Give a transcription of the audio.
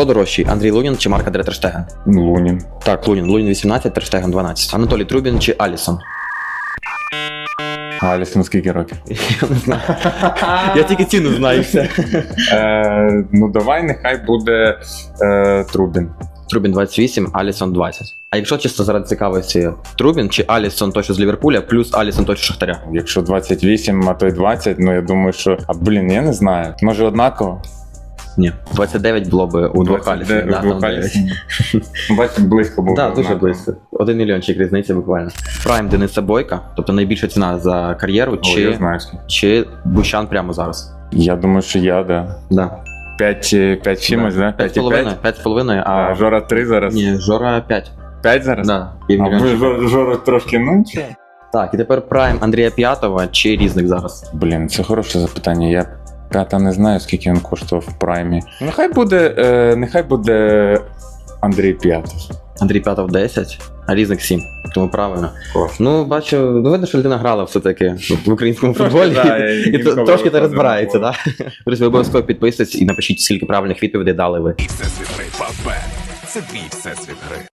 Хто дорожчий? Андрій Лунін чи Марк Андре Терштеген? Лунін. Так, Лунін. Лунін 18, Терштеген 12. Анатолій Трубін чи Алісон? Алісон скільки років? Я не знаю. Я тільки ціну знаю все. Е, ну давай, нехай буде е, Трубін. Трубін 28, Алісон 20. А якщо чисто заради цікавості, Трубін чи Алісон той, що з Ліверпуля, плюс Алісон з Шахтаря? Якщо 28, а то й 20, ну я думаю, що. А блін, я не знаю. Може однаково? Ні. 29 було би у двох Алісонів. Да, там 9. Бачите, близько було. Так, дуже однаково. близько. Один мільйончик різниця буквально. Прайм Дениса Бойка, тобто найбільша ціна за кар'єру, О, я чи, знаю. скільки. чи Бущан прямо зараз. Я думаю, що я, да. Да. 5, 5 чимось, да? 5 з половиною, 5 з половиною, А а Жора 3 зараз? ні, Жора 5. 5 зараз? Да, А ви Жор- Жора трошки, ну чи? Так, і тепер прайм Андрія П'ятого чи різник зараз. Блін, це хороше запитання. Я п'ята не знаю, скільки він коштував в праймі. Нехай буде, е, нехай буде Андрій П'ятов. Андрій П'ятов 10, а різник 7. Тому правильно. Клас. Ну, бачу, ну видно, що людина грала все-таки в українському футболі. І трошки ти розбирається, так? Друзі, ви обов'язково підписуйтесь і напишіть, скільки правильних відповідей дали ви. Всесвіт гри. Це твій всесвіт гри.